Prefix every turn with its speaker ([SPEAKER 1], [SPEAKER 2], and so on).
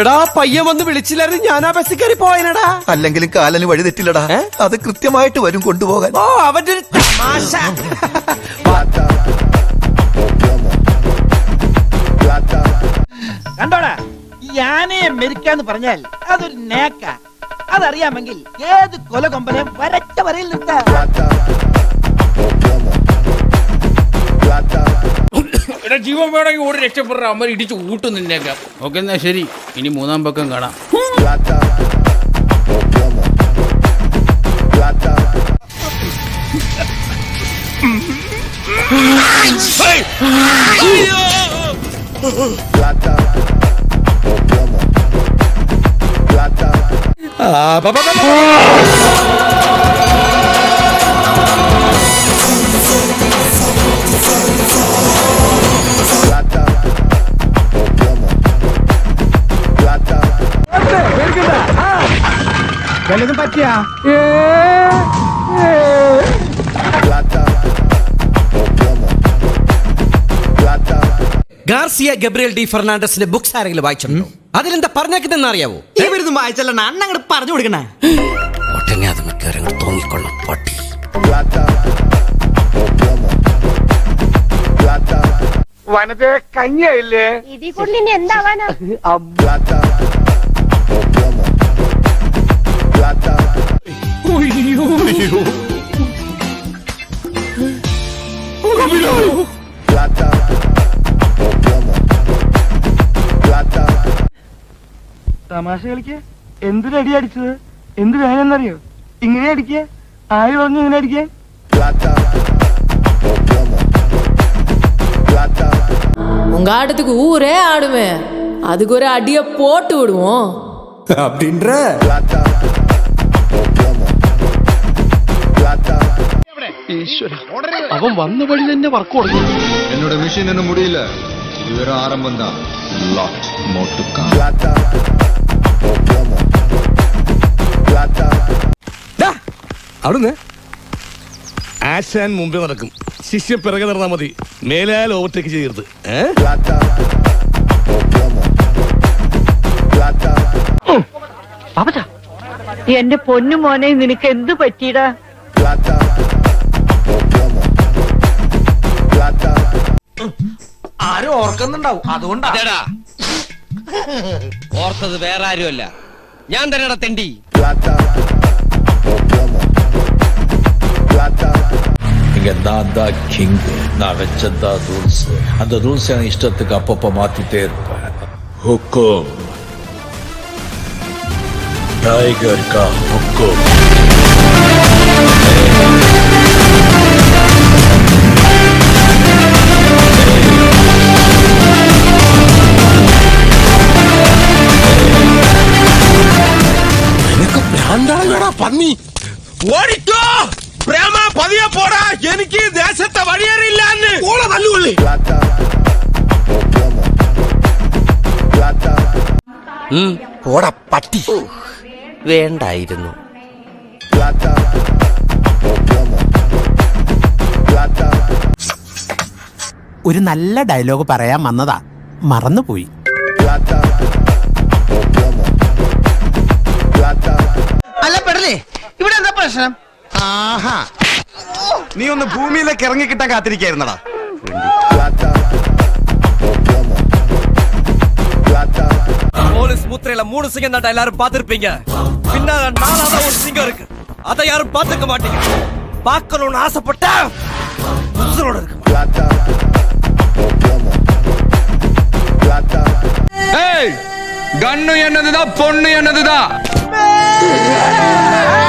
[SPEAKER 1] എടാ പയ്യൻ വന്ന് വിളിച്ചില്ലായിരുന്നു ഞാൻ ആ ബസ്സിൽ കയറി പോയനടാ.
[SPEAKER 2] അല്ലെങ്കിലും കാലന് വഴി തെറ്റില്ലടാ. അത് കൃത്യമായിട്ട് വരും കൊണ്ടുപോകാൻ.
[SPEAKER 1] ഓ അവന്റെ ഒരു തമാശ.
[SPEAKER 3] കണ്ടോടാ യാനയെ മെരുക്കാന്ന് മെരിക്കാന്ന് പറഞ്ഞാൽ അതൊരു നേക്ക. അതറിയാമെങ്കിൽ ഏത് കൊല കൊമ്പനെ വരച്ച വരയിൽ നിർത്താം.
[SPEAKER 4] എടാ ജീവൻ വേണമെങ്കിൽ ഓടി രക്ഷപ്പെടുക അമ്മ ഇടിച്ച് ഊട്ടും നിന്നേക്കാം ഓക്കെ എന്നാ ശരി. ഇനി മൂന്നാം പക്കം കാണാം.
[SPEAKER 1] ഗാർസിയ ഗബ്രിയൽ ഡി ഫെർണാണ്ടസിന്റെ ബുക്സ് ആരെങ്കിലും വായിച്ചിട്ടുണ്ടോ? അതിലെന്താ പറഞ്ഞേക്കുന്നതെന്ന് അറിയാവോ?
[SPEAKER 5] ഇവരിതും വായിച്ചല്ല അണ്ണ അങ്ങോട്ട് പറഞ്ഞു കൊടുക്കണേ.
[SPEAKER 1] ഒട്ടങ്ങി അത് മിക്കവാറും തോന്നിക്കൊള്ളും പട്ടി.
[SPEAKER 6] ഇതിൽ കൂടുതൽ ഇനി എന്താവാനാ
[SPEAKER 3] തമാശ കളിക്ക എന്തിനടി അടിച്ചത് എന്ത് വേണമെന്നറിയോ ഇങ്ങനെ അടിക്ക ആര് പറഞ്ഞു ഇങ്ങനെ അടിക്കാൻ
[SPEAKER 7] உங்க ஆட்டத்துக்கு ஊரே ஆடுமே அதுக்கு ஒரு அடிய போட்டு விடுவோம்
[SPEAKER 8] അവൻ വന്ന വഴി തന്നെ വർക്ക് കൊടുക്കും എന്നോട് മെഷീനൊന്നും മുടിയില്ല. ഇതൊരു ആരംഭം
[SPEAKER 9] അവിടുന്ന്. ആശാൻ മുമ്പേ നടക്കും. ശിഷ്യ പിറകെ നടന്നാ മതി. മേലാൽ ഓവർടേക്ക് ചെയ്യരുത്.
[SPEAKER 6] എന്റെ പൊന്നു മോനെ നിനക്ക് എന്ത് പറ്റിയിടാ?
[SPEAKER 5] ആരും ഓർക്കുന്നുണ്ടാവും അതുകൊണ്ടാ
[SPEAKER 1] ഓർത്തത് വേറെ ആരുമല്ല ഞാൻ തന്നെ തെണ്ടി
[SPEAKER 10] இங்க நான் தான் கிங் நான் வச்சதான் ரூல்ஸ் அந்த ரூல்ஸ் என் இஷ்டத்துக்கு அப்பப்ப மாத்திட்டே இருப்பேன் ஹுக்கும் டைகர் கா ஹுக்கும்
[SPEAKER 9] പന്നി. ഓടിക്കോ. പ്രേമ പതിയെ പോടാ. എനിക്ക് ദേശത്തെ വഴിയേറിയില്ലാന്ന്. ഓളെ തല്ലുകൊള്ളി.
[SPEAKER 1] പോടാ പട്ടി. വേണ്ടായിരുന്നു.
[SPEAKER 5] ഒരു നല്ല ഡയലോഗ് പറയാൻ വന്നതാ. മറന്നുപോയി.
[SPEAKER 3] അല്ല പെടലേ ഇവിടെ എന്താ പ്രശ്നം
[SPEAKER 2] ആഹാ നീ ഒന്ന് ഭൂമിയിലേക്ക് ഇറങ്ങി കിട്ടാൻ കാത്തിരിക്കായിരുന്നടാ
[SPEAKER 1] போலீஸ் முத்திரையில மூணு சிங்கம் தான் எல்லாரும் பார்த்திருப்பீங்க பின்னால நாலாவது ஒரு சிங்கம் இருக்கு அதை யாரும் பார்த்துக்க மாட்டீங்க பார்க்கணும்னு ஆசைப்பட்டா உசுரோட இருக்கு
[SPEAKER 4] ஏய் கண்ணு என்னதுதான் பொண்ணு என்னதுதான் Yeah!